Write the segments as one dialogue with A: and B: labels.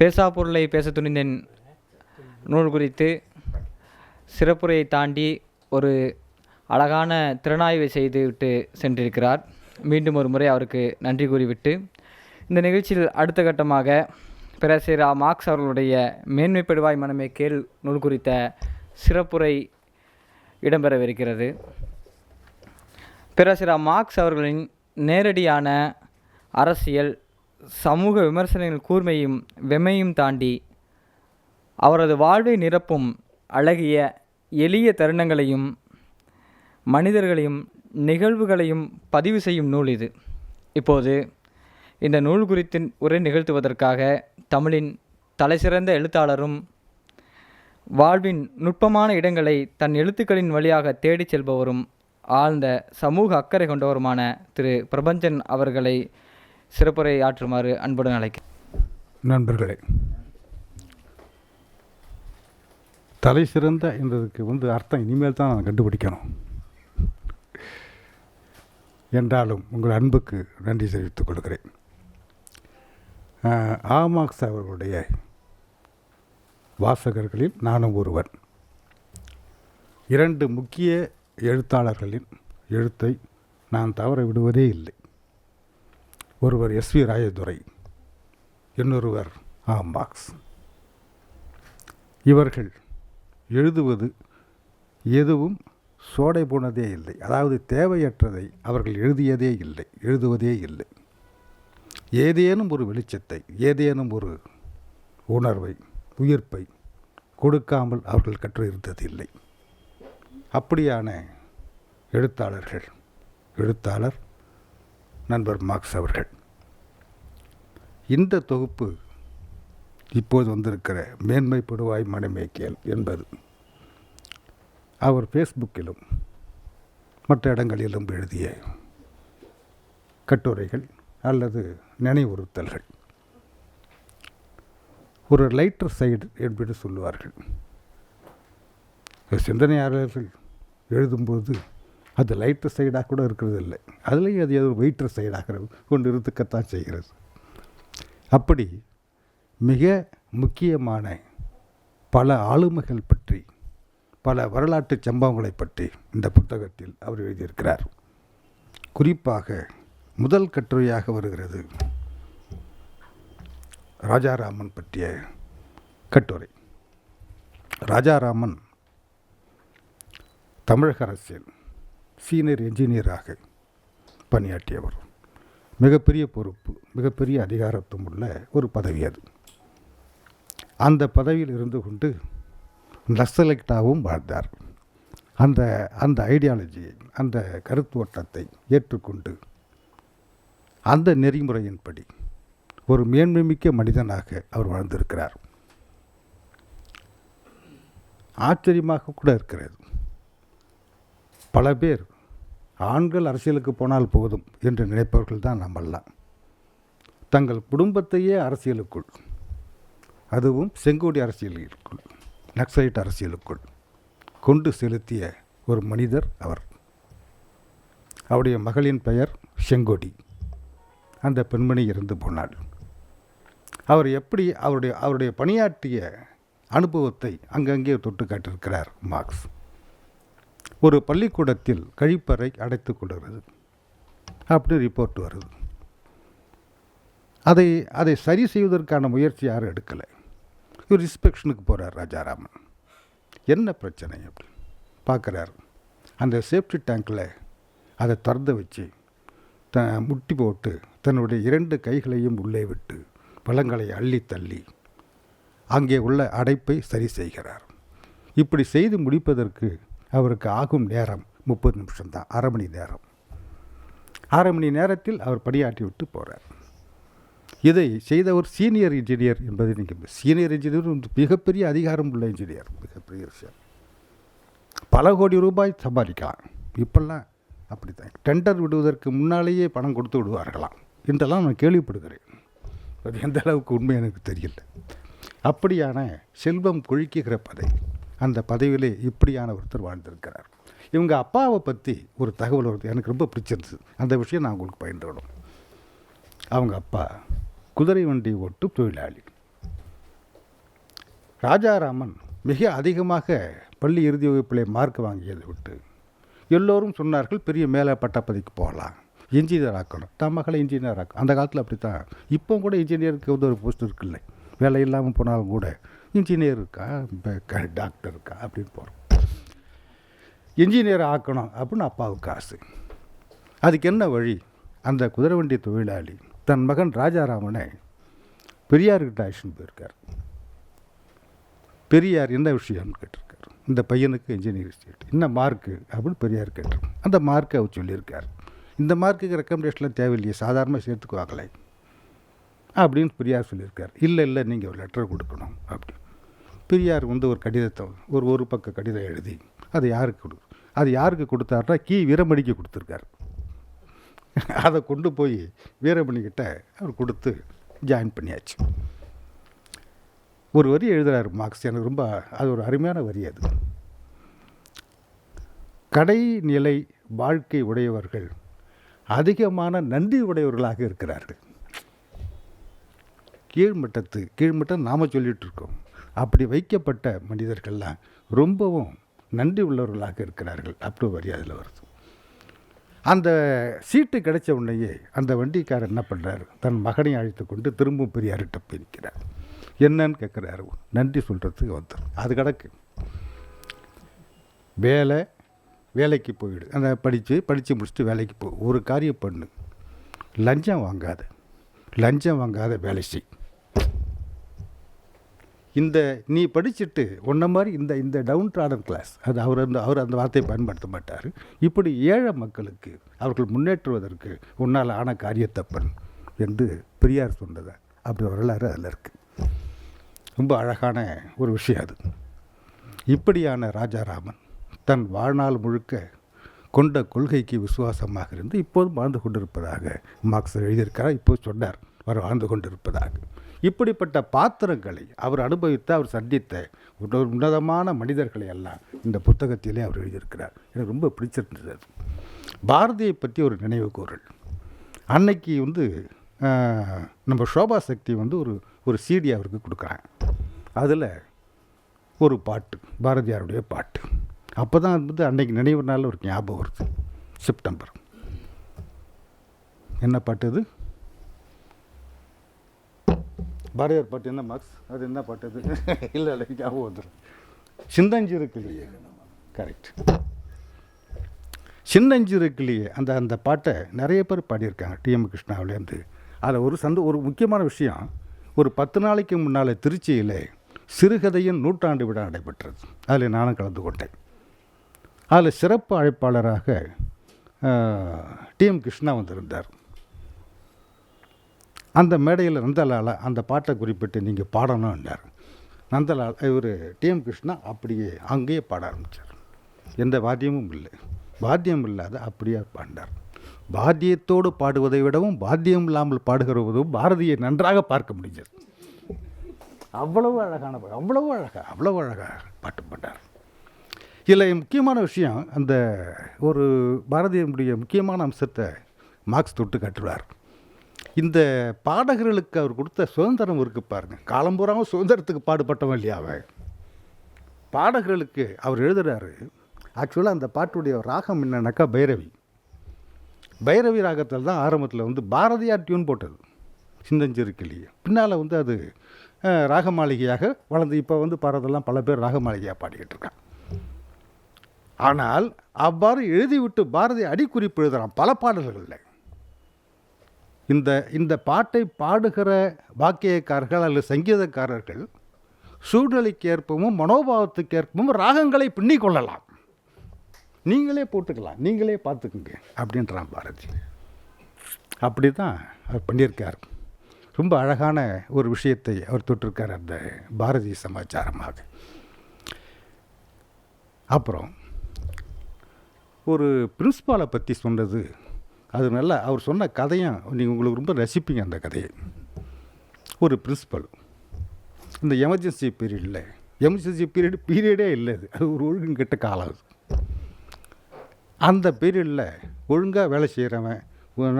A: பேசா பொருளை பேச துணிந்தேன். நூல் குறித்து சிறப்புரையை தாண்டி ஒரு அழகான திறனாய்வை செய்துவிட்டு சென்றிருக்கிறார். மீண்டும் ஒரு முறை அவருக்கு நன்றி கூறிவிட்டு இந்த நிகழ்ச்சியில் அடுத்த கட்டமாக பேராசிரியர் மார்க்ஸ் அவர்களுடைய மேன்மைப்படுவாய் மனமே கேள் நூல் குறித்த சிறப்புரை இடம்பெறவிருக்கிறது. பேராசிரியர் மார்க்ஸ் அவர்களின் நேரடியான அரசியல் சமூக விமர்சனங்கள் கூர்மையும் வெம்மையும் தாண்டி அவரது வாழ்வை நிரப்பும் அழகிய எளிய தருணங்களையும் மனிதர்களையும் நிகழ்வுகளையும் பதிவு செய்யும் நூல் இது. இப்போது இந்த நூல் குறித்து உரை நிகழ்த்துவதற்காக தமிழின் தலைசிறந்த எழுத்தாளரும் வாழ்வின் நுட்பமான இடங்களை தன் எழுத்துக்களின் வழியாக தேடிச் செல்பவரும் ஆழ்ந்த சமூக அக்கறை கொண்டவருமான திரு பிரபஞ்சன் அவர்களை சிறப்புரை ஆற்றுமாறு அன்புடன் அழைக்க
B: நண்பர்களே தலை சிறந்த என்றதுக்கு வந்து அர்த்தம் இனிமேல் தான் நான் கண்டுபிடிக்கணும். என்றாலும் உங்கள் அன்புக்கு நன்றி தெரிவித்துக் கொள்கிறேன். ஆமாக்ஸ் அவர்களுடைய வாசகர்களில் நானும் ஒருவன். இரண்டு முக்கிய எழுத்தாளர்களின் எழுத்தை நான் தவற விடுவதே இல்லை. ஒருவர் எஸ் வி ராயதுரை இன்னொருவர் ஆம்பாக்ஸ் இவர்கள் எழுதுவது எதுவும் சோடை போனதே இல்லை. அதாவது தேவையற்றதை அவர்கள் எழுதியதே இல்லை எழுதுவதே இல்லை. ஏதேனும் ஒரு வெளிச்சத்தை ஏதேனும் ஒரு உணர்வை உயிர்ப்பை கொடுக்காமல் அவர்கள் கற்று இல்லை அப்படியான எழுத்தாளர்கள் எழுத்தாளர் நண்பர் மார்க்ஸ் அவர்கள். இந்த தொகுப்பு இப்போது வந்திருக்கிற மேன்மைப்படுவாய் மனமேக்கியல் என்பது. அவர் ஃபேஸ்புக்கிலும் மற்ற இடங்களிலும் எழுதிய கட்டுரைகள் அல்லது நினைவுறுத்தல்கள். ஒரு லைட்டர் சைடு என்று சொல்லுவார்கள். சிந்தனையாளர்கள் எழுதும்போது அது லைட்டர் சைடாக கூட இருக்கிறது இல்லை அதுலேயும் அது ஏதோ வெயிட்டர் சைடாக கொண்டு இருக்கத்தான் செய்கிறது. அப்படி மிக முக்கியமான பல ஆளுமைகள் பற்றி பல வரலாற்று சம்பவங்களை பற்றி இந்த புத்தகத்தில் அவர் எழுதியிருக்கிறார். குறிப்பாக முதல் கட்டுரையாக வருகிறது ராஜாராமன் பற்றிய கட்டுரை. ராஜாராமன் தமிழக அரசியல். சீனியர் என்ஜினியராக பணியாற்றியவர். மிகப்பெரிய பொறுப்பு மிகப்பெரிய அதிகாரத்துவம் உள்ள ஒரு பதவி அது. அந்த பதவியில் இருந்து கொண்டு நக்சலைட்டாகவும் வாழ்ந்தார். அந்த அந்த ஐடியாலஜியை அந்த கருத்து ஓட்டத்தை ஏற்றுக்கொண்டு அந்த நெறிமுறையின்படி ஒரு மேன்மைமிக்க மனிதனாக அவர் வாழ்ந்திருக்கிறார். ஆச்சரியமாக கூட இருக்கிறது. பல பேர் ஆண்கள் அரசியலுக்கு போனால் போதும் என்று நினைப்பவர்கள் தான் நம்மெல்லாம் தங்கள் குடும்பத்தையே அரசியலுக்குள் அதுவும் செங்கோடி அரசியலுக்குள் நக்சலைட் அரசியலுக்குள் கொண்டு செலுத்திய ஒரு மனிதர் அவர். அவருடைய மகளின் பெயர் செங்கோடி. அந்த பெண்மணி இறந்து போனாள். அவர் எப்படி அவருடைய அவருடைய பணியாற்றிய அனுபவத்தை அங்கங்கே தொட்டு காட்டியிருக்கிறார் மார்க்ஸ். ஒரு பள்ளிக்கூடத்தில் கழிப்பறை அடைத்து கொள்கிறது. அப்படி ரிப்போர்ட் வருது. அதை அதை சரி செய்வதற்கான முயற்சி யாரும் எடுக்கலை. இவர் இன்ஸ்பெக்ஷனுக்கு போகிறார் ராஜாராமன். என்ன பிரச்சனை அப்படி? பார்க்குறாரு. அந்த சேஃப்டி டேங்கில் அதை திறந்து வச்சு த முட்டி போட்டு தன்னுடைய இரண்டு கைகளையும் உள்ளே விட்டு பழங்களை அள்ளி தள்ளி அங்கே உள்ள அடைப்பை சரி செய்கிறார். இப்படி செய்து முடிப்பதற்கு அவருக்கு ஆகும் நேரம் முப்பது நிமிஷம்தான் அரை மணி நேரம். அரை மணி நேரத்தில் அவர் பணியாற்றி விட்டு போகிறார் இதை செய்த ஒரு சீனியர் இன்ஜினியர் என்பதை நீங்கள் சீனியர் இன்ஜினியர் மிகப்பெரிய அதிகாரம் உள்ள இன்ஜினியர் மிகப்பெரிய விஷயம். பல கோடி ரூபாய் சம்பாதிக்கலாம். இப்பெல்லாம் அப்படி தான் டெண்டர் விடுவதற்கு முன்னாலேயே பணம் கொடுத்து விடுவார்களாம். என்றெல்லாம் நான் கேள்விப்படுகிறேன். அது எந்த அளவுக்கு உண்மை எனக்கு தெரியல. அப்படியான செல்வம் கொழிக்குகிற பதை அந்த பதவியிலே இப்படியான ஒருத்தர் வாழ்ந்திருக்கிறார். இவங்க அப்பாவை பற்றி ஒரு தகவல் வருது. எனக்கு ரொம்ப பிடிச்சிருந்துச்சு அந்த விஷயம் நான் உங்களுக்கு பயந்துவிடும் அவங்க அப்பா குதிரை வண்டி ஓட்டு தொழிலாளி. ராஜாராமன் மிக அதிகமாக பள்ளி இறுதி வகுப்பிலே மார்க் வாங்கியதை விட்டு எல்லோரும் சொன்னார்கள் பெரிய மேலே பட்டப்பதிக்கு போகலாம். இன்ஜினியர் ஆக்கணும். தன் மகளை இன்ஜினியர் ஆக்கணும் அந்த காலத்தில் அப்படி தான் இப்போ கூட இன்ஜினியருக்கு வந்து ஒரு போஸ்ட் இருக்குல்ல. வேலை இல்லாமல் போனாலும் கூட இன்ஜினியர் இருக்கா? க- டாக்டர் இருக்கா? அப்படின்னு போகிறோம் இன்ஜினியர் ஆக்கணும் அப்படின்னு அப்பாவுக்கு ஆசை. அதுக்கு என்ன வழி? அந்த குதிரை வண்டி தொழிலாளி தன் மகன் ராஜாராமனை பெரியார்கிட்ட அழைச்சின்னு போயிருக்கார். பெரியார் என்ன விஷயம்னு கேட்டிருக்கார். இந்த பையனுக்கு இன்ஜினியரிங் சீட் என்ன மார்க்கு அப்படின்னு பெரியார் கேட்டிருக்காரு. அந்த மார்க்கை அவர் சொல்லியிருக்கார். இந்த மார்க்குக்கு ரெக்கமெண்டேஷன்லாம் தேவையில்லையே. சாதாரணமாக சேர்த்துக்குவாங்களே. அப்படின்னு பெரியார் சொல்லியிருக்கார். இல்லை இல்லை நீங்கள் ஒரு லெட்டர் கொடுக்கணும் அப்படி. பெரியார் வந்து ஒரு கடிதத்தை ஒரு ஒரு பக்க கடிதம் எழுதி அது யாருக்கு கொடு அது யாருக்கு கொடுத்தாருன்னா கி. வீரமணிக்கு கொடுத்துருக்காரு. அதை கொண்டு போய் வீரமணிக்கிட்ட அவர் கொடுத்து ஜாயின் பண்ணியாச்சு. ஒரு வரி எழுதுகிறார் மார்க்ஸ். எனக்கு ரொம்ப அது ஒரு அருமையான வரி அது. கடைநிலை வாழ்க்கை உடையவர்கள் அதிகமான நன்றி உடையவர்களாக இருக்கிறார்கள். கீழ்மட்டத்து கீழ்மட்டம் நாம் சொல்லிகிட்ருக்கோம் அப்படி வைக்கப்பட்ட மனிதர்கள்லாம் ரொம்பவும் நன்றி உள்ளவர்களாக இருக்கிறார்கள். அப்படி வரி அதில் வருது. அந்த சீட்டு கிடைச்ச உடனேயே அந்த வண்டிக்காரர் என்ன பண்ணுறாரு தன் மகனை அழைத்து கொண்டு திரும்பவும் பெரியார்கிட்ட போய் நிற்கிறார் என்னன்னு கேட்குறாரு நன்றி சொல்கிறதுக்கு வந்தார். அது கிடக்கு வேலை வேலைக்கு போயிடு. அந்த படித்து படித்து முடிச்சுட்டு வேலைக்கு போ. ஒரு காரியம் பண்ணு. லஞ்சம் வாங்காத. லஞ்சம் வாங்காத வேலை செய். இந்த நீ படிச்சுட்டு உன்ன மாதிரி இந்த இந்த டவுன் ட்ராடன் கிளாஸ் அது அவர் அந்த அவர் அந்த வார்த்தையை பயன்படுத்த மாட்டார். இப்படி ஏழை மக்களுக்கு அவர்கள் முன்னேற்றுவதற்கு உன்னால் ஆன காரியத்தப்பன் என்று பெரியார் சொன்னதை. அப்படி வரலாறு அதில் இருக்குது ரொம்ப அழகான ஒரு விஷயம் அது. இப்படியான ராஜாராமன் தன் வாழ்நாள் முழுக்க கொண்ட கொள்கைக்கு விசுவாசமாக இருந்து இப்போதும் வாழ்ந்து கொண்டிருப்பதாக மார்க்ஸ் எழுதியிருக்கிறார். இப்போது சொன்னார் அவர் வாழ்ந்து கொண்டிருப்பதாக. இப்படிப்பட்ட பாத்திரங்களை அவர் அனுபவித்த அவர் சந்தித்த ஒரு உன்னதமான மனிதர்களை எல்லாம் இந்த புத்தகத்திலே அவர் எழுதியிருக்கிறார். எனக்கு ரொம்ப பிடிச்சிருந்தது பாரதியை பற்றி ஒரு நினைவு கூறல். அன்னைக்கு வந்து நம்ம சோபா சக்தி வந்து ஒரு ஒரு சிடி அவருக்கு கொடுக்குறாங்க. அதில் ஒரு பாட்டு பாரதியாருடைய பாட்டு. அப்போ தான் வந்து அன்னைக்கு நினைவு நாள் ஒரு ஞாபகம் வருது. செப்டம்பர். என்ன பாட்டு அது? பாரதியார் பாட்டு என்ன மார்க்ஸ்? அது என்ன பாட்டு அது? இல்லை இல்லை ஞாபகம் வந்துடும் சிந்தஞ்சிறு கிளியே. கரெக்ட் சின்னஞ்சிறு கிளியே அந்த அந்த பாட்டை நிறைய பேர் பாடியிருக்காங்க டிஎம் கிருஷ்ணாவிலேருந்து. அதில் ஒரு சந்த ஒரு முக்கியமான விஷயம் ஒரு பத்து நாளைக்கு முன்னால் திருச்சியில் சிறுகதையின் நூற்றாண்டு விழா நடைபெற்றது. அதில் நானும் கலந்து கொண்டேன். அதில் சிறப்பு அழைப்பாளராக டிஎம் கிருஷ்ணா வந்திருந்தார். அந்த மேடையில் நந்தலால் அந்த பாட்டை குறிப்பிட்டு நீங்கள் பாடணும்னார் நந்தலால் இவர் டிஎம் கிருஷ்ணா அப்படியே அங்கேயே பாட ஆரம்பித்தார் எந்த வாத்தியமும் இல்லை. வாத்தியம் இல்லாத அப்படியே பாண்டார் வாத்தியத்தோடு பாடுவதை விடவும் வாத்தியம் இல்லாமல் பாடுகிறதும் பாரதியை நன்றாக பார்க்க முடிஞ்சது. அவ்வளவு அழகான பா- அவ்வளவு அழகாக அவ்வளவு அழகாக பாட்டு பாண்டார் இதில் முக்கியமான விஷயம் அந்த ஒரு பாரதியினுடைய முக்கியமான அம்சத்தை மார்க்ஸ் தொட்டு காட்டுவார். இந்த பாடகர்களுக்கு அவர் கொடுத்த சுதந்திரம் இருக்கு பாருங்க. காலம்பூராவும் சுதந்திரத்துக்கு பாடுபட்டவன் இல்லையா அவன்? பாடகர்களுக்கு அவர் எழுதுறாரு ஆக்சுவலாக அந்த பாட்டுடைய ராகம் என்னன்னாக்கா பைரவி. பைரவி ராகத்தில் தான் ஆரம்பத்தில் வந்து பாரதியார் டியூன் போட்டது சிந்தஞ்சிறு கிளியே பின்னால் வந்து அது ராகமாளிகையாக வளர்ந்து இப்போ வந்து பாடுறதெல்லாம் பல பேர் ராகமாளிகையாக பாடிக்கிட்டு இருக்கான் ஆனால் அவ்வாறு எழுதிவிட்டு பாரதி அடிக்குறிப்பு எழுதுகிறான் பல பாடல்களில். இந்த இந்த பாட்டை பாடுகிற வாக்கியக்காரர்கள் அல்லது சங்கீதக்காரர்கள் சூழ்நிலைக்கு ஏற்பவும் மனோபாவத்துக்கு ஏற்பவும் ராகங்களை பின்னிக் கொள்ளலாம். நீங்களே போட்டுக்கலாம் நீங்களே பார்த்துக்குங்க அப்படின்றான் பாரதி. அப்படி தான் அவர் பண்ணியிருக்கார். ரொம்ப அழகான ஒரு விஷயத்தை அவர் தொட்டிருக்கார் அந்த பாரதி சமாச்சாரமாக. அப்புறம் ஒரு பிரின்ஸ்பாலை பற்றி சொன்னது அது நல்லா அவர் சொன்ன கதையும் நீங்கள் உங்களுக்கு ரொம்ப ரசிப்பீங்க அந்த கதையை. ஒரு பிரின்ஸ்பல் இந்த எமர்ஜென்சி பீரியடில் எமர்ஜென்சி பீரியட் பீரியடே இல்லை அது. அது ஒரு ஒழுங்குங்கிட்ட காலம் அது. அந்த பீரியடில் ஒழுங்காக வேலை செய்கிறவன்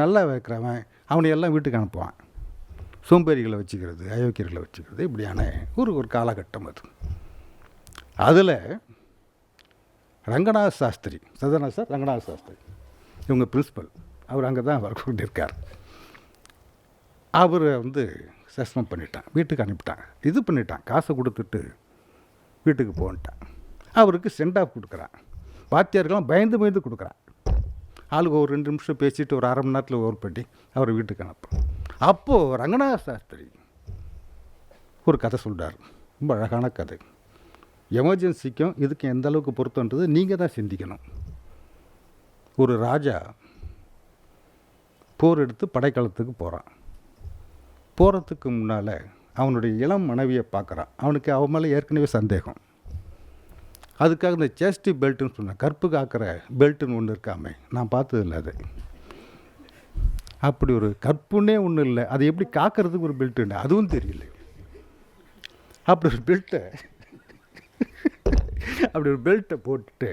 B: நல்லா வைக்கிறவன் அவனை எல்லாம் வீட்டுக்கு அனுப்புவான். சோம்பேறிகளை வச்சுக்கிறது அயோக்கியர்களை வச்சுக்கிறது இப்படியான ஒரு ஒரு காலகட்டம் அது. அதில் ரங்கநாத சாஸ்திரி சதனா சார் ரங்கநாத சாஸ்திரி. இவங்க பிரின்ஸிபல் அவர் அங்கே தான் ஒர்க் இருக்கார் அவரை வந்து சஸ்பெண்ட் பண்ணிட்டான். வீட்டுக்கு அனுப்பிட்டான் இது பண்ணிட்டான். காசை கொடுத்துட்டு வீட்டுக்கு போன்ட்டான். அவருக்கு சென்ட் ஆஃப் கொடுக்குறான். வாத்தியாருக்கெல்லாம் பயந்து பயந்து கொடுக்குறான். ஆளுக்கு ஒரு ரெண்டு நிமிஷம் பேசிட்டு ஒரு அரை மணி நேரத்தில் ஓர் பண்ணி அவரை வீட்டுக்கு அனுப்புகிறோம் அப்போது ரங்கநாத சாஸ்திரி ஒரு கதை சொல்கிறார் ரொம்ப அழகான கதை. எமர்ஜென்சிக்கும் இதுக்கும் எந்த அளவுக்கு பொருத்தன்றது நீங்கள் தான் சிந்திக்கணும். ஒரு ராஜா போர் எடுத்து படைக்களத்துக்கு போகிறான் போகிறதுக்கு முன்னால் அவனுடைய இளம் மனைவியை பார்க்குறான். அவனுக்கு அவன் மேலே ஏற்கனவே சந்தேகம். அதுக்காக இந்த சேஸ்டி பெல்ட்டுன்னு சொன்னேன் கற்பு காக்கிற பெல்ட்டுன்னு ஒன்று இருக்காமே நான் பார்த்ததில்ல அது. அப்படி ஒரு கற்புன்னே ஒன்றும் இல்லை. அது எப்படி காக்கிறதுக்கு ஒரு பெல்ட்டுன்னு அதுவும் தெரியல. அப்படி ஒரு பெல்ட்டை அப்படி ஒரு பெல்ட்டை போட்டுட்டு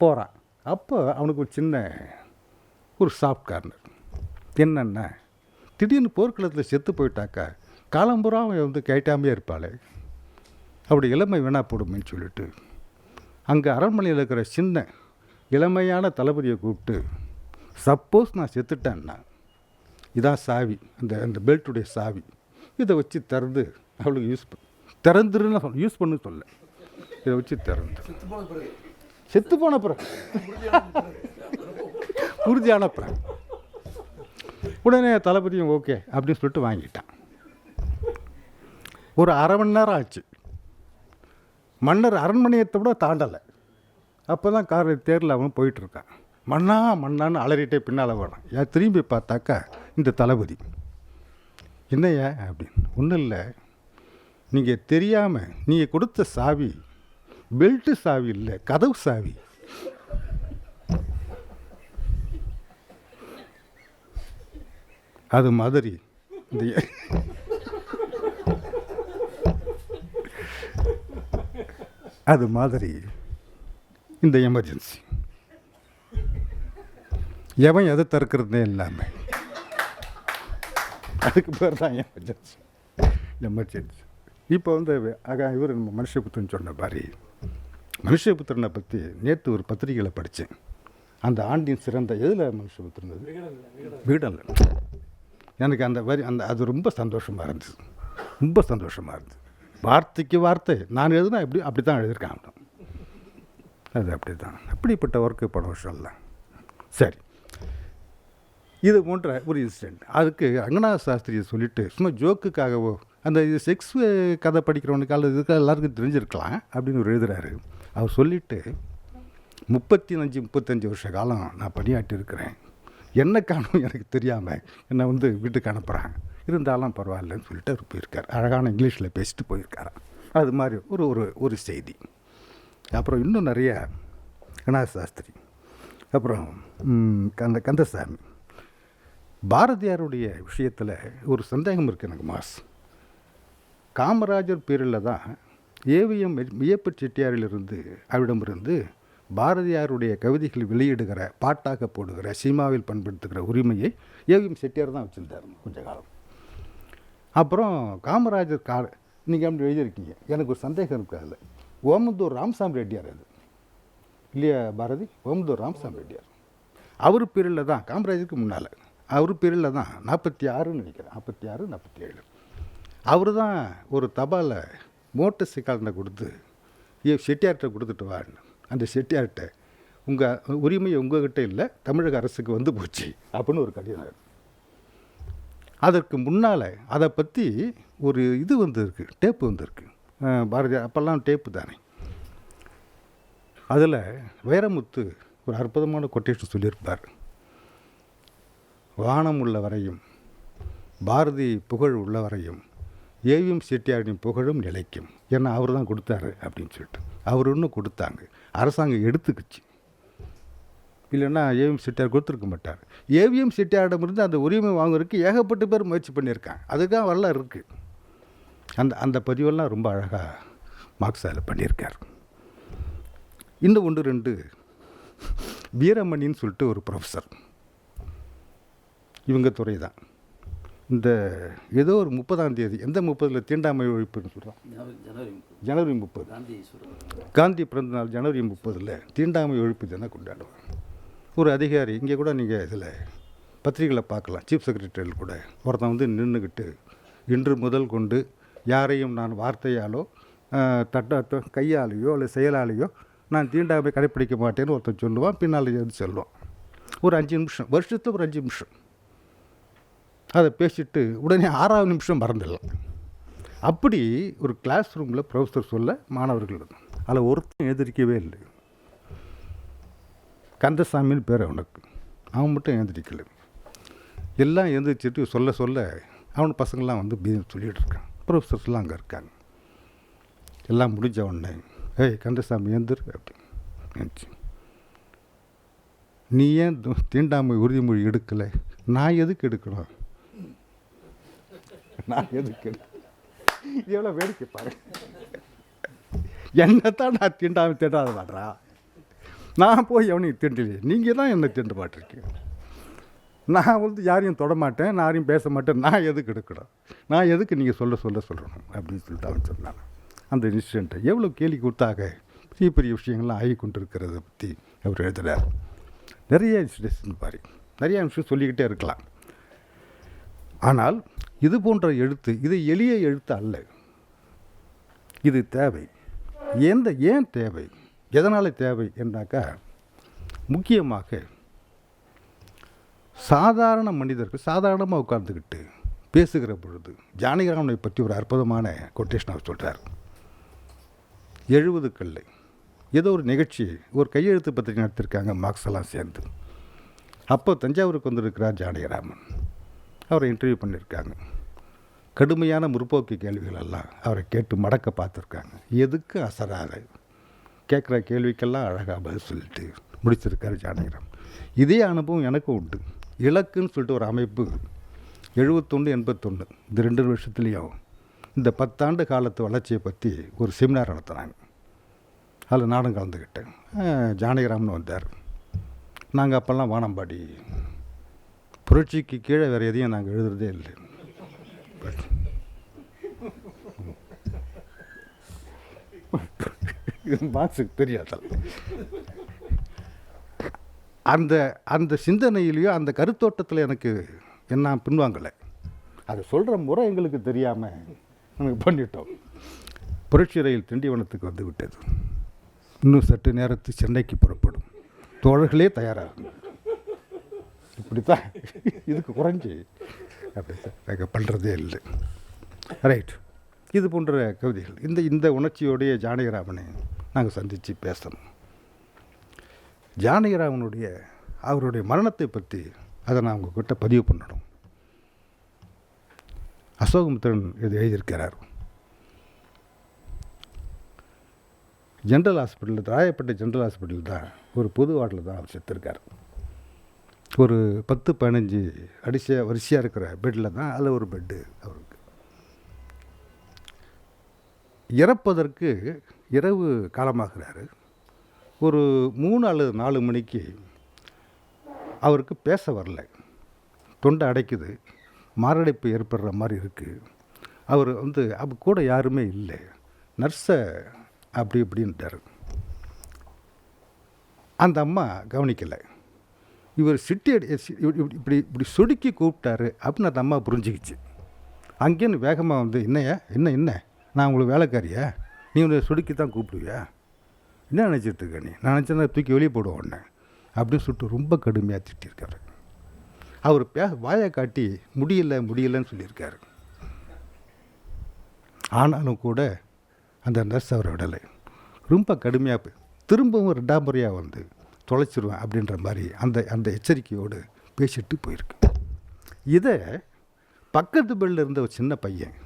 B: போகிறான் அப்போ அவனுக்கு ஒரு சின்ன ஒரு சாஃப்ட் கார்னர் என்னென்ன திடீர்னு போர்க்களத்தில் செத்து போயிட்டாக்கா காலம்புறா அவன் வந்து கேட்டாமே இருப்பாளே. அப்படி இளமை வீணா போடுமேன்னு சொல்லிட்டு அங்கே அரண்மனையில் இருக்கிற சின்ன இளமையான தளபதியை கூப்பிட்டு சப்போஸ் நான் செத்துட்டேன்னா இதான் சாவி அந்த அந்த பெல்ட்டுடைய சாவி இதை வச்சு திறந்து அவளுக்கு யூஸ் பண்ண திறந்துருன்னு சொல்ல யூஸ் பண்ணு சொல்ல. இதை வச்சு திறந்து. செத்து போன பிறகு. உறுதியான பிறகு. உடனே தளபதியும் ஓகே அப்படின்னு சொல்லிட்டு வாங்கிட்டான். ஒரு அரை மணி நேரம் ஆச்சு. மன்னர் அரண்மனையத்தை விட தாண்டலை. அப்போ தான் கார் தேரில் அவன் போயிட்டுருக்கான் மண்ணா மண்ணான்னு அலறிட்டே பின்னால் வரான் ஏன் திரும்பி பார்த்தாக்கா இந்த தளபதி என்னையா அப்படின்னு ஒன்றும் இல்லை. நீங்கள் தெரியாமல் நீங்கள் கொடுத்த சாவி பெல்ட்டு சாவி இல்லை கதவு சாவி அது மாதிரி. இந்த அது மாதிரி. இந்த எமர்ஜென்சி எவன் எதை தடுக்கிறதுனே இல்லாமல் அதுக்கு பேர் தான் எமர்ஜென்சி எமர்ஜென்சி இப்போ வந்து ஆக இவர் நம்ம மனுஷபுத்திரன் சொன்ன மாதிரி மனுஷபுத்திரனை பற்றி நேற்று ஒரு பத்திரிகையில் படித்தேன் அந்த ஆண்டின் சிறந்த எதில் மனுஷபுத்திரன் வீடல்ல எனக்கு அந்த வரி அந்த அது ரொம்ப சந்தோஷமாக இருந்துச்சு ரொம்ப சந்தோஷமாக இருந்துச்சு வார்த்தைக்கு வார்த்தை. நான் எழுதுனா எப்படி அப்படி தான் எழுதியிருக்கேன் அது அப்படி தான் அப்படிப்பட்ட ஒர்க்கு பல வருஷம் இல்லை சரி. இது போன்ற ஒரு இன்சிடெண்ட் அதுக்கு ரங்கநாத சாஸ்திரியை சொல்லிட்டு சும்மா ஜோக்குக்காகவோ அந்த இது செக்ஸ் கதை படிக்கிறவனுக்கு அல்லது இதுக்கு எல்லாருக்கும் தெரிஞ்சிருக்கலாம் அப்படின்னு ஒரு எழுதுறாரு. அவர் சொல்லிவிட்டு முப்பத்தி அஞ்சு முப்பத்தஞ்சு வருஷ காலம் நான் பணியாற்றி இருக்கிறேன் என்ன காணும் எனக்கு தெரியாமல் என்னை வந்து வீட்டுக்கு அனுப்புகிறாங்க இருந்தாலும் பரவாயில்லன்னு சொல்லிட்டு அவர் போயிருக்கார். அழகான இங்கிலீஷில் பேசிட்டு போயிருக்கார். அது மாதிரி ஒரு ஒரு ஒரு செய்தி. அப்புறம் இன்னும் நிறைய கணாத சாஸ்திரி. அப்புறம் கந்த கந்தசாமி. பாரதியாருடைய விஷயத்தில் ஒரு சந்தேகம் இருக்குது எனக்கு மாஸ். காமராஜர் பேரில் தான் ஏவிஎம் வியப்பு செட்டியாரிலிருந்து அவரிடமிருந்து பாரதியாருடைய கவிதைகள் வெளியிடுகிற பாட்டாக போடுகிற சினிமாவில் பண்படுத்துகிற உரிமையை ஏவிஎம் செட்டியார் தான் வச்சுருந்தார் கொஞ்ச காலம். அப்புறம் காமராஜர் கா நீங்கள் அப்படி எழுதியிருக்கீங்க. எனக்கு ஒரு சந்தேகம் இருக்கு அதில். ஓமந்தூர் ராமசாமி ரெட்டியார் அது. இல்லையா பாரதி? ஓமந்தூர் ராமசாமி ரெட்டியார். அவர் பீரியடில் தான் காமராஜருக்கு முன்னால். அவர் பீரியடில் தான் நாற்பத்தி ஆறுன்னு நினைக்கிறேன். நாற்பத்தி ஆறு நாற்பத்தி ஏழு. அவர் தான் ஒரு தபாலை மோட்டர் சைக்கிள்கிட்ட கொடுத்து ஏ செட்டியார்கிட்ட கொடுத்துட்டு வான்னு. அந்த செட்டியார்கிட்ட உங்கள் உரிமை உங்ககிட்ட இல்லை தமிழக அரசுக்கு வந்து போச்சு அப்படின்னு ஒரு கடிதம் அதற்கு முன்னால் அதை பற்றி ஒரு இது வந்திருக்கு டேப்பு வந்திருக்கு. பாரதி அப்போல்லாம் டேப்பு தானே. அதில் வைரமுத்து ஒரு அற்புதமான கொட்டேஷன் சொல்லியிருப்பார். வானம் உள்ள வரையும் பாரதி புகழ் உள்ள வரையும் ஏவிஎம் செட்டியாரின் புகழும் நிலைக்கும். ஏன்னா அவர் தான் கொடுத்தாரு அப்படின்னு சொல்லிட்டு. அவர் ஒன்றும் கொடுத்தாங்க. அரசாங்கம் எடுத்துக்கிச்சு. இல்லைன்னா ஏவிஎம் செட்டியார் கொடுத்துருக்க மாட்டார். ஏவிஎம் செட்டியாரிடமிருந்து அந்த உரிமை வாங்குறதுக்கு ஏகப்பட்ட பேர் முயற்சி பண்ணியிருக்காங்க. அதுக்காக வரலாம் இருக்குது அந்த அந்த பதிவெல்லாம் ரொம்ப அழகாக மார்க்ஸ் அதில் பண்ணியிருக்கார். இந்த ஒன்று ரெண்டு வீரமணின்னு சொல்லிட்டு ஒரு ப்ரொஃபஸர் இவங்க துறை தான். இந்த ஏதோ ஒரு முப்பதாம் தேதி எந்த முப்பதில் தீண்டாமை ஒழிப்புன்னு சொல்கிறோம் ஜனவரி முப்பது. காந்தி பிறந்த நாள் ஜனவரி முப்பதில் தீண்டாமை ஒழிப்பு தினம் கொண்டாடுவாங்க. ஒரு அதிகாரி இங்கே கூட நீங்கள் இதில் பத்திரிகையில் பார்க்கலாம். சீஃப் செக்ரட்டரியில் கூட ஒருத்தன் வந்து நின்றுக்கிட்டு இன்று முதல் கொண்டு யாரையும் நான் வார்த்தையாலோ தட்ட கையாலேயோ அல்லது செயலாலேயோ நான் தீண்டாமை கடைப்பிடிக்க மாட்டேன்னு ஒருத்தன் சொல்லுவான் பின்னால் எழுதி சொல்லுவான். ஒரு அஞ்சு நிமிஷம் வருஷத்துக்கு ஒரு அஞ்சு நிமிஷம். அதை பேசிட்டு உடனே ஆறாவது நிமிஷம் மறந்துடலாம். அப்படி ஒரு கிளாஸ் ரூமில் ப்ரொஃபஸர் சொல்ல மாணவர்கள் அதில் ஒருத்தன் எதிர்க்கவே இல்லை. கந்தசாமின்னு பேர் அவனுக்கு. அவன் மட்டும் எழுந்திரிக்கல எல்லாம் எழுந்திரிச்சிட்டு சொல்ல சொல்ல அவன் பசங்கள்லாம் வந்து பீதம் சொல்லிகிட்டு இருக்கான் ப்ரொஃபஸர்ஸ்லாம் அங்கே இருக்காங்க. எல்லாம் முடிஞ்ச உடனே ஏய் கந்தசாமி எழுந்திரு அப்படின்னு நினச்சி. நீ ஏன் தீண்டாமை உறுதிமொழி எடுக்கலை? நான் எதுக்கு எடுக்கணும்? நான் எதுக்கு? இது எவ்வளோ வேடிக்கை பாரு. என்னத்தான் நான் தீண்டாமை தேடாத மாட்டா நான் போய் எவனையும் திண்டலையே. நீங்கள் தான் என்னை திண்டு மாட்டிருக்கீங்க நான் வந்து யாரையும் தொட மாட்டேன் நான் யாரையும் பேச மாட்டேன் நான் எதுக்கு எடுக்கணும்? நான் எதுக்கு நீங்கள் சொல்ல சொல்ல சொல்லணும்? அப்படின்னு சொல்லிட்டு அவன் சொன்னான். அந்த இன்சிடெண்ட்டை எவ்வளோ கேலி கொடுத்தாக? பெரிய பெரிய விஷயங்கள்லாம் ஆகி கொண்டிருக்கிறத பற்றி அவர் எழுதுகிறார் நிறைய இன்சிடென்ட்ஸ் பாரு. நிறைய விஷயம் சொல்லிக்கிட்டே இருக்கலாம். ஆனால் இது போன்ற எழுத்து இது எளிய எழுத்து அல்ல. இது தேவை. எந்த ஏன் தேவை? எதனால் தேவை என்றாக்கா முக்கியமாக சாதாரண மனிதர்கள் சாதாரணமாக உட்கார்ந்துக்கிட்டு பேசுகிற பொழுது ஜானகிராமனை பற்றி ஒரு அற்புதமான கொட்டேஷன் அவர் சொல்கிறார் எழுபதுக்கல்ல ஏதோ ஒரு நிகழ்ச்சி ஒரு கையெழுத்து பத்திரிகை நடத்திருக்காங்க மார்க்ஸ் எல்லாம் சேர்ந்து. அப்போ தஞ்சாவூருக்கு வந்திருக்கிறார் ஜானகிராமன். அவரை இன்டர்வியூ பண்ணியிருக்காங்க. கடுமையான முற்போக்கு கேள்விகள் எல்லாம் அவரை கேட்டு மடக்க பார்த்துருக்காங்க. எதுக்கு அசராத? கேட்குற கேள்விக்கெல்லாம் அழகாக பதில் சொல்லிட்டு முடிச்சிருக்காரு ஜானகிராம். இதே அனுபவம் எனக்கும் உண்டு. இலக்குன்னு சொல்லிட்டு ஒரு அமைப்பு எழுபத்தொன்று எண்பத்தொன்று இந்த ரெண்டு வருஷத்துலேயும் இந்த பத்தாண்டு காலத்து வளர்ச்சியை பற்றி ஒரு செமினார் நடத்துனாங்க. அதில் நானும் கலந்துக்கிட்டேன். ஜானகிராம்னு வந்தார். நாங்கள் அப்போல்லாம் வானம்பாடி புரட்சிக்கு கீழே வேறு எதையும் நாங்கள் எழுதுறதே இல்லை. இது மாசுக்கு தெரியாதல் அந்த அந்த சிந்தனையிலையோ அந்த கருத்தோட்டத்தில் எனக்கு என்ன பின்வாங்கலை. அது சொல்கிற முறை எங்களுக்கு தெரியாமல் நாங்கள் பண்ணிட்டோம். புரட்சி ரயில் திண்டிவனத்துக்கு வந்து விட்டது. இன்னும் சற்று நேரத்து சென்னைக்கு புறப்படும். தோழர்களே தயாராகும் இப்படித்தான். இதுக்கு குறைஞ்சி. அப்படி நாங்கள் பண்ணுறதே இல்லை. ரைட் இது போன்ற கவிதைகள். இந்த இந்த உணர்ச்சியோடைய ஜானகிராமனை நாங்கள் சந்தித்து பேசணும். ஜானகிராமனுடைய அவருடைய மரணத்தை பற்றி அதை நான் உங்ககிட்ட பதிவு பண்ணணும். அசோகமித்திரன் இது எழுதியிருக்கிறார். ஜென்ரல் ஹாஸ்பிட்டலில் ராயப்பேட்டை ஜென்ரல் ஹாஸ்பிட்டல் தான் ஒரு பொது வார்டில் தான் அவர் செத்துருக்கார். ஒரு பத்து பதினஞ்சு அடிசையாக வரிசையாக இருக்கிற பெட்டில் தான் அதில் ஒரு பெட்டு அவருக்கு. இறப்பதற்கு இரவு காலமாகிறாரு. ஒரு மூணு அல்லது நாலு மணிக்கு அவருக்கு பேச வரல. தொண்டை அடைக்குது. மாரடைப்பு ஏற்படுற மாதிரி இருக்குது அவர் வந்து அப்போ கூட யாருமே இல்லை. நர்ஸை அப்படி இப்படின்ட்டார். அந்த அம்மா கவனிக்கலை. இவர் சிட்டி இப்படி இப்படி- இப்படி சொடுக்கி கூப்பிட்டாரு அப்படின்னு அந்த அம்மா புரிஞ்சுக்கிச்சு. அங்கேன்னு வேகமாக வந்து என்னையா என்ன என்ன? நான் உங்களுக்கு வேலைக்காரியா? நீ உன்னை சுடுக்கி தான் கூப்பிடுவியா? என்ன நினச்சிட்டு இருக்க நீ? நான் நினச்சேன்னா தூக்கி வெளியே போடுவோம் உடனே அப்படின்னு சொல்லிட்டு ரொம்ப கடுமையாக திட்டிருக்காரு. அவர் பே வாயை காட்டி முடியல முடியலன்னு சொல்லியிருக்காரு. ஆனாலும் கூட அந்த நர்ஸ் அவரை விடலை. ரொம்ப கடுமையாக போய் திரும்பவும் ரெண்டாம் முறையாக வந்து தொலைச்சிருவேன் அப்படின்ற மாதிரி அந்த அந்த எச்சரிக்கையோடு பேசிட்டு போயிருக்கு. இதை பக்கத்து பெல்லில் இருந்த ஒரு சின்ன பையன்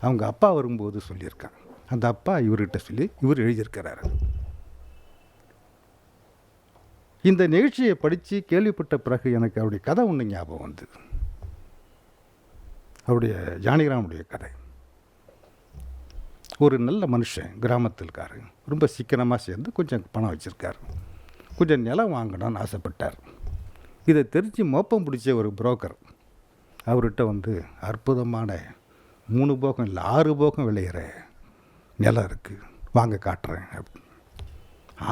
B: அவங்க அப்பா வரும்போது சொல்லியிருக்கான். அந்த அப்பா இவர்கிட்ட சொல்லி இவர் எழுதியிருக்கிறாரு. இந்த நிகழ்ச்சியை படித்து கேள்விப்பட்ட பிறகு எனக்கு அவருடைய கதை ஒன்று ஞாபகம் வந்தது அவருடைய ஜானகிராமுடைய கதை. ஒரு நல்ல மனுஷன் கிராமத்தில் இருக்காரு ரொம்ப சிக்கனமாக சேர்ந்து கொஞ்சம் பணம் வச்சுருக்காரு. கொஞ்சம் நிலம் வாங்கணும்னு ஆசைப்பட்டார். இதை தெரிஞ்சு மோப்பம் பிடிச்ச ஒரு புரோக்கர். அவர்கிட்ட வந்து அற்புதமான மூணு போகம் இல்லை ஆறு போகம் விளையிற நிலம் இருக்குது வாங்க காட்டுறேன் அப்படி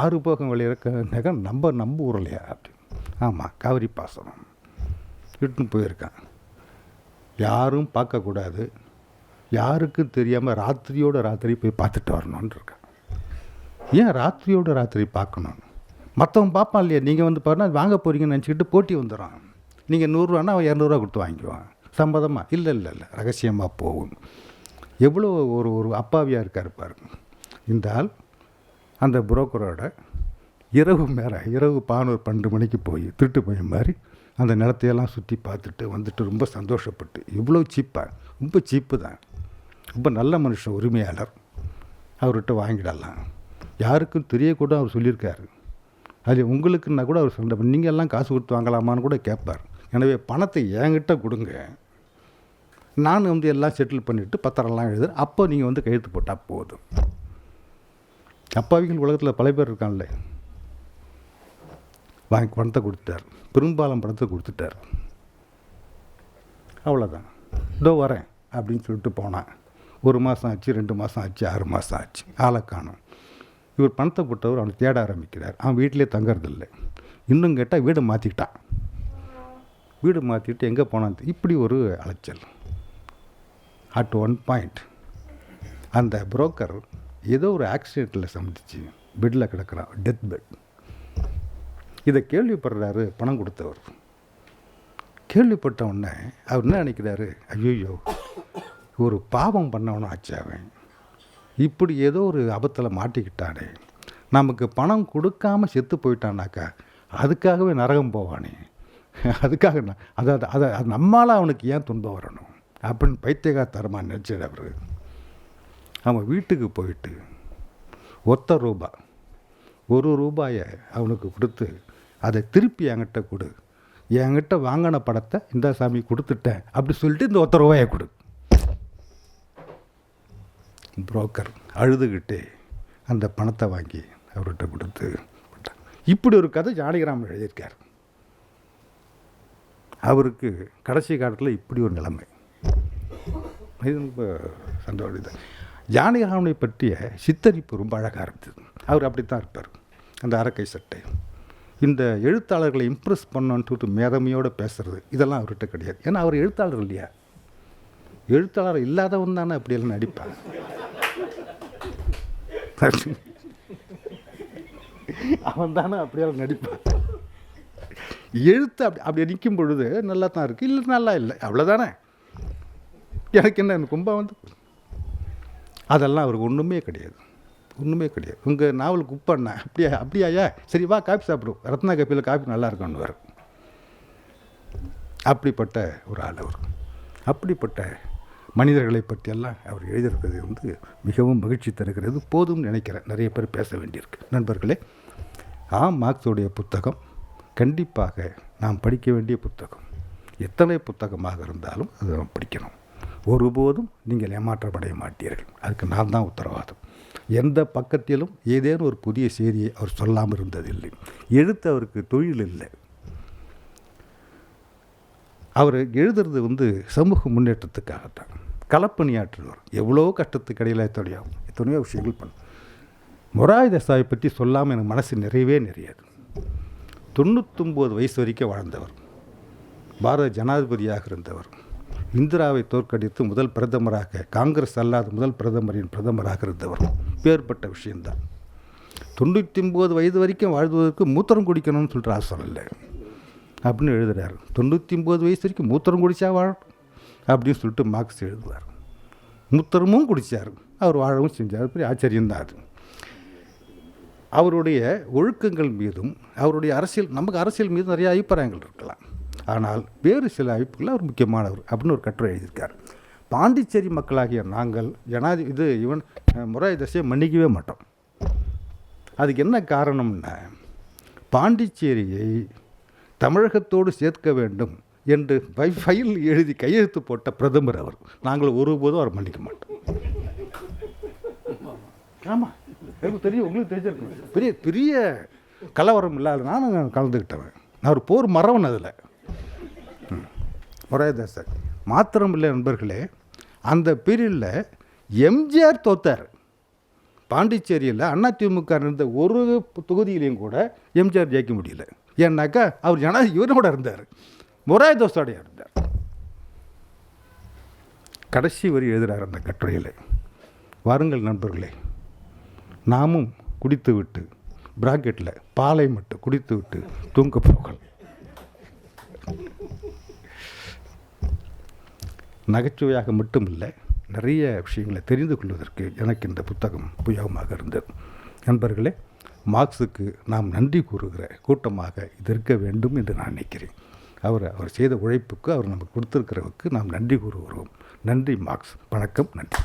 B: ஆறு போகம் விளையிற நகம் நம்ம நம்ம ஊர்லையா அப்படி. ஆமாம் காவிரி பாசனம். இட்டுன்னு போயிருக்கான். யாரும் பார்க்கக்கூடாது. யாருக்கும் தெரியாமல் ராத்திரியோட ராத்திரி போய் பார்த்துட்டு வரணும்னு இருக்கான். ஏன் ராத்திரியோட ராத்திரி பார்க்கணும்? மற்றவன் பார்ப்பான் இல்லையா? நீங்கள் வந்து பாருன்னா வாங்க போகிறீங்கன்னு நினச்சிக்கிட்டு போட்டி வந்துடும் நீங்கள் நூறுரூவானா அவன் இரநூறுவா கொடுத்து வாங்கிக்குவான் சம்மதமாக இல்லை இல்லை இல்லை. ரகசியமாக போகும். எவ்வளோ ஒரு ஒரு அப்பாவியாக இருக்கார் பாருங்க. இந்த ஆள் அந்த புரோக்கரோட இரவு மேலே இரவு பதினோரு பன்னெண்டு மணிக்கு போய் திருட்டு போய் மாதிரி அந்த நிலத்தையெல்லாம் சுற்றி பார்த்துட்டு வந்துட்டு ரொம்ப சந்தோஷப்பட்டு இவ்வளோ சீப்பாக ரொம்ப சீப்பு தான். ரொம்ப நல்ல மனுஷன் உரிமையாளர். அவர்கிட்ட வாங்கிடலாம். யாருக்கும் தெரியக்கூட அவர் சொல்லியிருக்காரு. அது உங்களுக்குன்னா கூட அவர் சொல்ல நீங்கள் எல்லாம் காசு கொடுத்து வாங்கலாமான்னு கூட கேட்பார் எனவே பணத்தை என்கிட்ட கொடுங்க. நான் வந்து எல்லாம் செட்டில் பண்ணிவிட்டு பத்திரம்லாம் எழுதுறேன். அப்போ நீங்கள் வந்து கையெழுத்து போட்டால் போதும். அப்பாவிகள் உலகத்தில் பல பேர் இருக்கான்ல. வாங்கி பணத்தை கொடுத்துட்டார். பெரும்பாலும் பணத்தை கொடுத்துட்டார். அவ்வளோதான் இதோ வரேன் அப்படின்னு சொல்லிட்டு போனான். ஒரு மாதம் ஆச்சு ரெண்டு மாதம் ஆச்சு ஆறு மாதம் ஆச்சு. ஆளை காணும். இவர் பணத்தை போட்டவர் அவனை தேட ஆரம்பிக்கிறார். அவன் வீட்டிலே தங்கறதில்லை. இன்னும் கேட்டால் வீடு மாற்றிக்கிட்டான் வீடு மாற்றிட்டு எங்கே போனான்? இப்படி ஒரு அலைச்சல். அட் ஒன் பாயிண்ட் அந்த புரோக்கர் ஏதோ ஒரு ஆக்சிடெண்ட்டில் சந்திச்சு பெட்டில் கிடக்கிறான். டெத் பெட் இதை கேள்விப்படுறாரு பணம் கொடுத்தவர். கேள்விப்பட்ட உடனே அவர் என்ன நினைக்கிறாரு? ஐயோ ஒரு பாவம் பண்ணவனும் ஆச்சு அவன். இப்படி ஏதோ ஒரு ஆபத்தில் மாட்டிக்கிட்டானே. நமக்கு பணம் கொடுக்காம செத்து போயிட்டானாக்கா அதுக்காகவே நரகம் போவானே. அதுக்காக நான் அதை அதை- அதை அது நம்மளால் அவனுக்கு ஏன் துன்பம் வரணும்? அப்படின்னு பைத்தியகாரத்தரமாக நினச்சார் அவர். அவன் வீட்டுக்கு போயிட்டு ஒத்த ரூபா ஒரு ரூபாயை அவனுக்கு கொடுத்து அதை திருப்பி என்கிட்ட கொடு. என்கிட்ட வாங்கின படத்தை இந்த சாமி கொடுத்துட்டேன். அப்படி சொல்லிட்டு இந்த ஒத்த ரூபாயை கொடு. புரோக்கர் அழுதுகிட்டே அந்த பணத்தை வாங்கி அவர்கிட்ட கொடுத்து இப்படி ஒரு கதை ஜானகிராமன் எழுதியிருக்கார். அவருக்கு கடைசி காலத்தில் இப்படி ஒரு நிலைமை. இது ரொம்ப சந்தோஷம் ஜானகிராமனை பற்றிய சித்தரிப்பு ரொம்ப அழகாக இருந்தது. அவர் அப்படித்தான் இருப்பார். அந்த அரக்கை சட்டை. இந்த எழுத்தாளர்களை இம்ப்ரெஸ் பண்ணோன்ட்டு மேதமையோடு பேசுறது இதெல்லாம் அவர்கிட்ட கிடையாது. ஏன்னா அவர் எழுத்தாளர் இல்லையா? எழுத்தாளர் இல்லாதவன் தானே அப்படியெல்லாம் நடிப்பாங்க அவன் தானே அப்படியெல்லாம் நடிப்பான். எழுத்து அப்படி அப்படி நிற்கும் பொழுது நல்லா தான் இருக்குது இல்லை நல்லா இல்லை. அவ்வளோதானே எனக்கு என்ன கும்பம் வந்து? அதெல்லாம் அவருக்கு ஒன்றுமே கிடையாது. ஒன்றுமே கிடையாது. உங்கள் நாவலுக்கு உப்பண்ணா அப்படியா அப்படியாயா? சரி வா காஃபி சாப்பிடும் ரத்னா காப்பியில் காஃபி நல்லா இருக்கும்னு வரும். அப்படிப்பட்ட ஒரு ஆள் அவர். அப்படிப்பட்ட மனிதர்களை பற்றியெல்லாம் அவர் எழுதியிருக்கிறது வந்து மிகவும் மகிழ்ச்சி தருகிறது. போதும்னு நினைக்கிறேன். நிறைய பேர் பேச வேண்டியிருக்கு. நண்பர்களே ஆம் மார்க்ஸுடைய புத்தகம் கண்டிப்பாக நாம் படிக்க வேண்டிய புத்தகம். எத்தனை புத்தகமாக இருந்தாலும் அதை நாம் படிக்கணும். ஒருபோதும் நீங்கள் ஏமாற்றப்படைய மாட்டீர்கள். அதுக்கு நான் தான் உத்தரவாதம். எந்த பக்கத்திலும் ஏதேனும் ஒரு புதிய செய்தியை அவர் சொல்லாமல் இருந்ததில்லை. எழுத்து அவருக்கு தொழில் இல்லை. அவர் எழுதுறது வந்து சமூக முன்னேற்றத்துக்காகத்தான். களப்பணியாற்றுவர் எவ்வளோ கஷ்டத்துக்கு இடையில எத்தனையோ எத்தனையோ விஷயங்கள் பண்ண. மொராய் தேசாயை பற்றி சொல்லாமல் எனக்கு மனசு நிறையவே நிறையாது. தொண்ணூத்தொம்பது வயசு வரைக்கும் வாழ்ந்தவர். பாரத ஜனாதிபதியாக இருந்தவர். இந்திராவை தோற்கடித்து முதல் பிரதமராக காங்கிரஸ் அல்லாத முதல் பிரதமரின் பிரதமராக இருந்தவர். பேர்பட்ட விஷயந்தான் தொண்ணூற்றி ஒம்பது வயது வரைக்கும் வாழ்வதற்கு மூத்திரம் குடிக்கணும்னு சொல்லிட்டு ஆசை இல்லை. அப்படின்னு எழுதுகிறார் தொண்ணூற்றி ஒம்பது வயசு வரைக்கும் மூத்திரம் குடித்தா வாழும் அப்படின்னு சொல்லிட்டு மார்க்ஸ் எழுதுவார் மூத்தரமும் குடித்தார் அவர் வாழவும் செஞ்சார். பெரிய ஆச்சரியம்தான் அது. அவருடைய ஒழுக்கங்கள் மீதும் அவருடைய அரசியல் நமக்கு அரசியல் மீது நிறைய அபிப்பிராயங்கள் இருக்கலாம். ஆனால் வேறு சில அமைப்புகளில் அவர் முக்கியமானவர் அப்படின்னு ஒரு கட்டுரை எழுதியிருக்கார். பாண்டிச்சேரி மக்களாகிய நாங்கள் ஜனாதி இது இவன் முறை தசையை மன்னிக்கவே மாட்டோம். அதுக்கு என்ன காரணம்னா பாண்டிச்சேரியை தமிழகத்தோடு சேர்க்க வேண்டும் என்று ஃபை ஃபைல் எழுதி கையெழுத்து போட்ட பிரதமர் அவர். நாங்கள் ஒருபோதும் அவர் மன்னிக்க மாட்டோம். ஆமாம் எனக்கு தெரியும் உங்களுக்கு தெரிஞ்சிருக்கணும் பெரிய பெரிய கலவரம் இல்லாத நானும் கலந்துக்கிட்டவன். நான் ஒரு போர் மறவன் அதில். முறையதாசன் மாத்திரமில்லை நண்பர்களே அந்த பீரியடில் எம்ஜிஆர் தோத்தார். பாண்டிச்சேரியில் அதிமுக இருந்த ஒரு தொகுதியிலையும் கூட எம்ஜிஆர் ஜெயிக்க முடியல. ஏன்னாக்கா அவர் ஜன இவரோட இருந்தார். மொராய் தோசோட இருந்தார். கடைசி வரி எழுதுகிறார் அந்த கட்டுரையில். வாருங்கள் நண்பர்களே நாமும் குடித்து விட்டு பிராக்கெட்டில் பாலை மட்டும் குடித்து விட்டு தூங்க போகலாம். நகைச்சுவையாக மட்டும் இல்லை நிறைய விஷயங்களை தெரிந்து கொள்வதற்கு எனக்கு இந்த புத்தகம் உபயோகமாக இருந்தது. நண்பர்களே மார்க்ஸுக்கு நாம் நன்றி கூறுகிற கூட்டமாக இது இருக்க வேண்டும் என்று நான் நினைக்கிறேன். அவர் அவர் செய்த உழைப்புக்கு அவர் நமக்கு கொடுத்துருக்கிறவுக்கு நாம் நன்றி கூறுகிறோம். நன்றி மார்க்ஸ். வணக்கம் நன்றி.